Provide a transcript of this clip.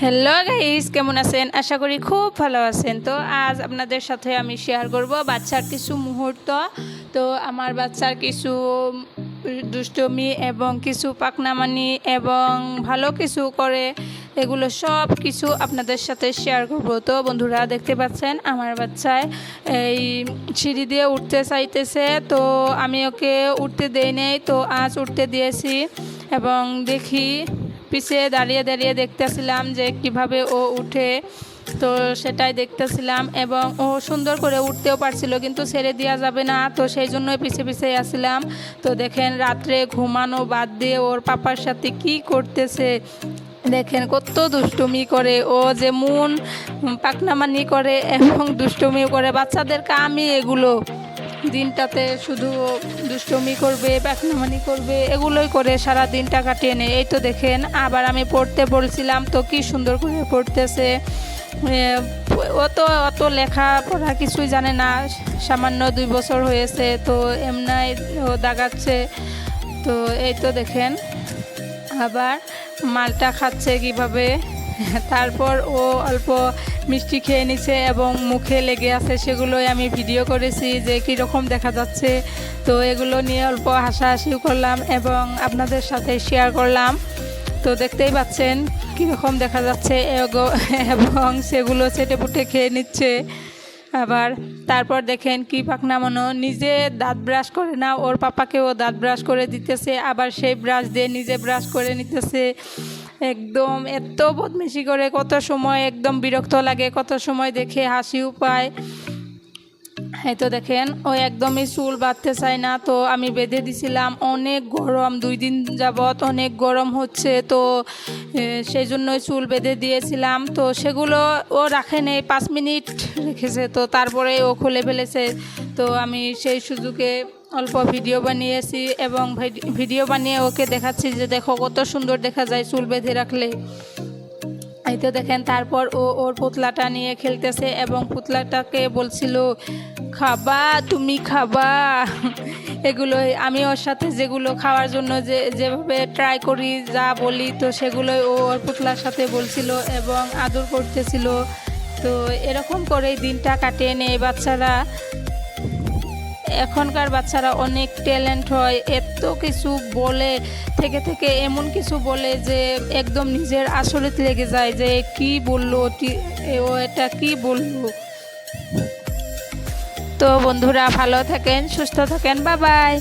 Hello guys কেমন আছেন? আশা করি খুব ভালো আছেন। তো আজ আপনাদের সাথে আমি শেয়ার করব বাচ্চার কিছু মুহূর্ত। তো আমার বাচ্চার কিছু দুষ্টমি এবং কিছু পাকনামানি এবং ভালো কিছু করে, এগুলো সব কিছু আপনাদের সাথে শেয়ার করব। তো বন্ধুরা, দেখতে পাচ্ছেন আমার বাচ্চায় এই সিঁড়ি দিয়ে উঠতে চাইতেছে। তো আমি ওকে উঠতে দেই নেই, তো আজ উঠতে দিয়েছি এবং দেখি পিছিয়ে দাঁড়িয়ে দাঁড়িয়ে দেখতেছিলাম যে কীভাবে ও উঠে। তো সেটাই দেখতেছিলাম এবং ও সুন্দর করে উঠতেও পারছিল, কিন্তু ছেড়ে দেওয়া যাবে না। তো সেই জন্যই পিছিয়ে পিছিয়ে আসছিলাম। তো দেখেন রাত্রে ঘুমানো বাদ দিয়ে ওর পাপার সাথে কি করতেছে। দেখেন কত দুষ্টুমি করে। ও যে মন পাকনামানি করে এবং দুষ্টুমি করে। বাচ্চাদের কামই এগুলো দিনটাতে শুধু দুষ্টমি করবে প্যাকনামানি করবে এগুলোই করে সারা দিনটা কাটিয়ে নেয়। এই তো দেখেন আবার আমি পড়তে বলছিলাম তো কি সুন্দর করে পড়তেছে। এ, ও তো অত লেখা পড়া কিছুই জানে না সামান্য দুই বছর হয়েছে তো এমনাই দাগাচ্ছে। তো এই তো দেখেন আবার মালটা খাচ্ছে কীভাবে। তারপর ও অল্প মিষ্টি খেয়ে নিছে এবং মুখে লেগে আছে সেগুলোই আমি ভিডিও করেছি যে কীরকম দেখা যাচ্ছে। তো এগুলো নিয়ে অল্প হাসাহাসিও করলাম এবং আপনাদের সাথে শেয়ার করলাম। তো দেখতেই পাচ্ছেন কীরকম দেখা যাচ্ছে এবং সেগুলো চেটে পুটে খেয়ে নিচ্ছে। আবার তারপর দেখেন কি পাকনা মনো নিজে দাঁত ব্রাশ করে না ওর পাপাকেও দাঁত ব্রাশ করে দিতেছে, আবার সেই ব্রাশ দিয়ে নিজে ব্রাশ করে নিতেছে। একদম এত বদমেশি করে, কত সময় একদম বিরক্ত লাগে, কত সময় দেখে হাসিও পায়। এই তো দেখেন, ও একদমই চুল বাঁধতে চায় না, তো আমি বেঁধে দিছিলাম। অনেক গরম, দুই দিন যাবৎ অনেক গরম হচ্ছে, তো সেই জন্যই চুল বেঁধে দিয়েছিলাম। তো সেগুলো ও রাখে নেই, পাঁচ মিনিট রেখেছে, তো তারপরে ও খুলে ফেলেছে। তো আমি সেই সুযোগে অল্প ভিডিও বানিয়েছি এবং ভিডি- ভিডিও বানিয়ে ওকে দেখাচ্ছি যে দেখো কত সুন্দর দেখা যায় চুল বেঁধে রাখলে। এই তো দেখেন, তারপর ও ওর পুতলাটা নিয়ে খেলতেছে এবং পুতলাটাকে বলছিল, খাবা, তুমি খাবা। এগুলোই আমি ওর সাথে যেগুলো খাওয়ার জন্য যে, যেভাবে ট্রাই করি, যা বলি, তো সেগুলোই ও ওর পুতলার সাথে বলছিল এবং আদর করতেছিল। তো এরকম করেই দিনটা কাটিয়ে নেয় বাচ্চারা। এখনকার বাচ্চারা অনেক ট্যালেন্ট হয়, এত কিছু বলে, থেকে থেকে এমন কিছু বলে যে একদম নিজের আসরিত লেগে যায় যে কি বলল ও এটা কি বলল। তো বন্ধুরা ভালো থাকেন, সুস্থ থাকেন বা বাই